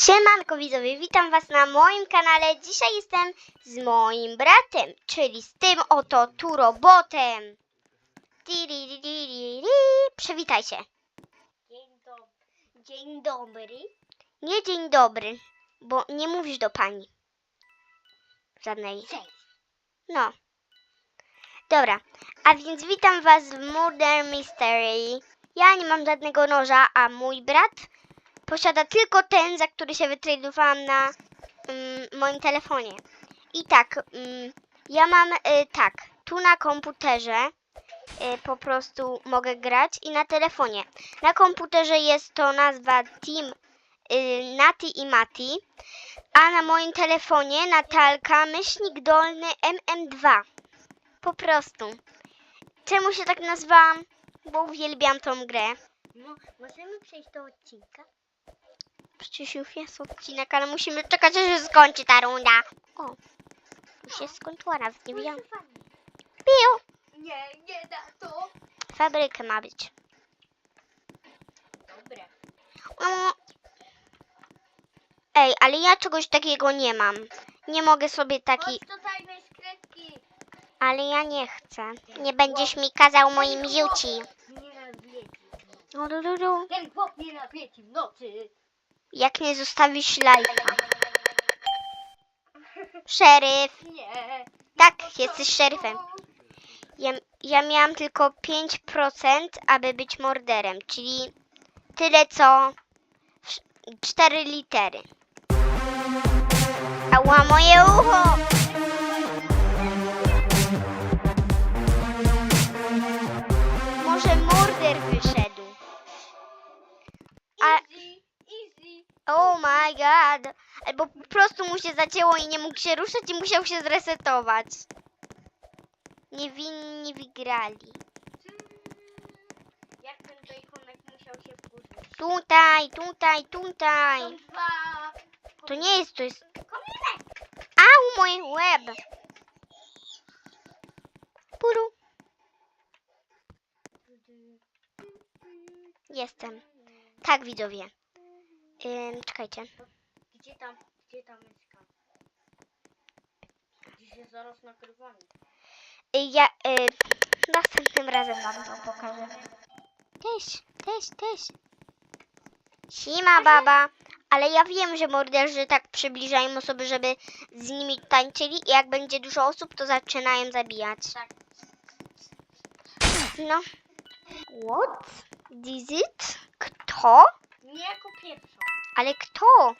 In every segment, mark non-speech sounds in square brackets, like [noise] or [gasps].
Siemanko widzowie, witam was na moim kanale. Dzisiaj jestem z moim bratem, czyli z tym oto tu robotem. Przywitaj się. Dzień dobry. Dzień dobry. Nie dzień dobry, bo nie mówisz do pani. Żadnej. Cześć. No. Dobra, a więc witam was w Murder Mystery. Ja nie mam żadnego noża, a mój brat posiada tylko ten, za który się wytradowałam na mm, moim telefonie. I tak, mm, ja mam y, tak, tu na komputerze y, po prostu mogę grać i na telefonie. Na komputerze jest to nazwa Team y, Nati i Mati, a na moim telefonie Natalka myślnik dolny MM2. Po prostu. Czemu się tak nazwałam? Bo uwielbiam tą grę. No, możemy przejść do odcinka? Przecież już jest odcinek, ale musimy czekać, aż się skończy ta runda. O, już się skończyła, nawet nie wiedziałam. Piu! Nie, nie da to. Fabryka ma być. Dobra. O. Ej, ale ja czegoś takiego nie mam. Nie mogę sobie taki... Chodź tutaj. Ale ja nie chcę. Nie będziesz mi kazał moim. Nie nawiedzi. Du. Ten chłop nie nawiedzi w nocy. Jak nie zostawisz lajka. Szeryf. Nie. Tak, jesteś szeryfem. Ja, ja miałam tylko 5%, aby być morderem, czyli tyle co sz- cztery litery. Ała moje ucho! Albo po prostu mu się zacięło i nie mógł się ruszać i musiał się zresetować. Niewinni wygrali. Jak ten musiał się wkurzyć. Tutaj, tutaj, tutaj. Dwa. To nie jest, to jest... Kominek. Au, mój łeb! Puru. Jestem. Tak, widzowie. Ym, czekajcie. Gdzie tam, gdzie ta myszka? Gdzie się zaraz nagrywamy. Y, ja y, następnym razem wam to pokażę. Teś, teś, teś. Sima baba. Ale ja wiem, że morderzy tak przybliżają osoby, żeby z nimi tańczyli i jak będzie dużo osób, to zaczynają zabijać. Tak. No. What? Is it? Kto? Nie jako pierwsza. Ale kto?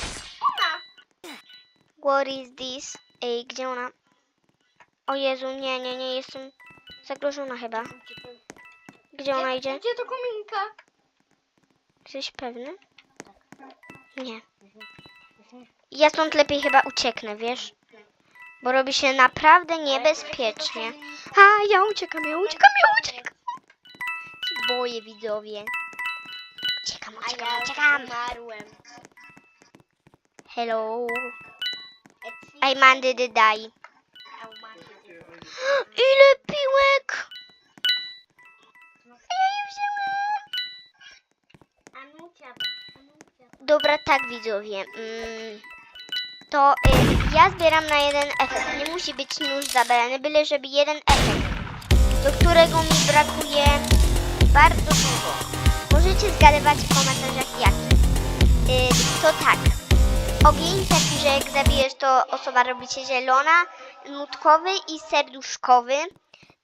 What is this? Ej, gdzie ona? O Jezu, nie, nie, nie, jestem zagrożona chyba. Gdzie ona idzie? Gdzie do kominka? Jesteś pewny? Nie. Ja stąd lepiej chyba ucieknę, wiesz? Bo robi się naprawdę niebezpiecznie. A, ja uciekam, ja uciekam, ja uciekam. Boję, widzowie. Uciekam, uciekam, uciekam. Hello. I mandy umarłem. [gasps] Ile piłek? Ja. Dobra, tak widzowie. Mm, to y, ja zbieram na jeden efekt. Nie musi być nóż zabrany, byle żeby jeden efekt, do którego mi brakuje bardzo dużo. Możecie zgadywać w komentarzach jaki. Y, to tak. Ogień taki, że jak zabijesz, to osoba robi się zielona, nutkowy i serduszkowy.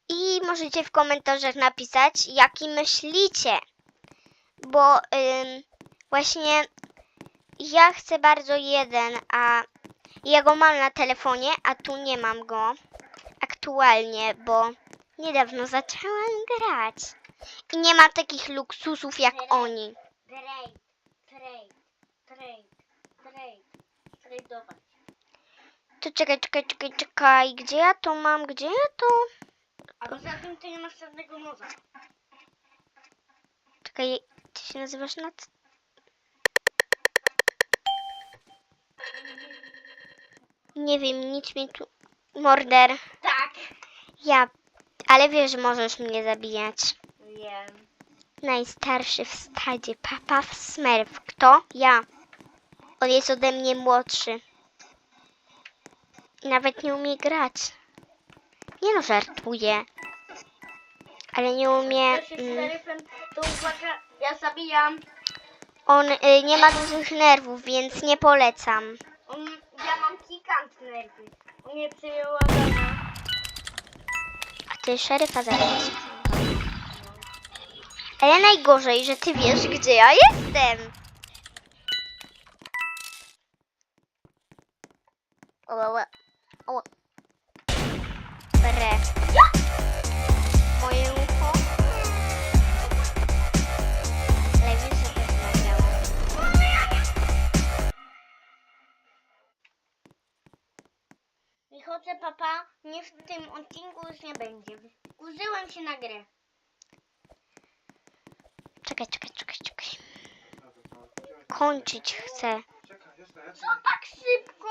I możecie w komentarzach napisać, jaki myślicie. Bo ym, właśnie ja chcę bardzo jeden, a ja go mam na telefonie, a tu nie mam go aktualnie, bo niedawno zaczęłam grać. I nie ma takich luksusów jak oni. Trade, trade, trade, trade. Tradeować. To czekaj, czekaj, czekaj, czekaj. Gdzie ja to mam? Gdzie ja to? A poza tym ty nie masz żadnego noza. Czekaj, ty się nazywasz na... c- Nie wiem, nic mi tu... Morder. Tak. Ja... Ale wiesz, że możesz mnie zabijać. Wiem. Najstarszy w stadzie, papa w smerf. Kto? Ja. On jest ode mnie młodszy. Nawet nie umie grać. Nie no, żartuję. Ale nie umie. Mm, to uwaga, ja zabijam. on y, nie ma dużych nerwów, więc nie polecam. On, ja mam pikant nerwy. On mnie przyjął Adama. A ty szeryfa zaraz. Ale najgorzej, że ty wiesz, gdzie ja jestem. O, o, o. o. Bre. Moje ucho. To jest nagrało. I chodzę papa, nie w tym odcinku już nie będzie. Użyłem się na grę. Czekaj, czekaj, czekaj, czekaj. Kończyć chcę. Co tak szybko?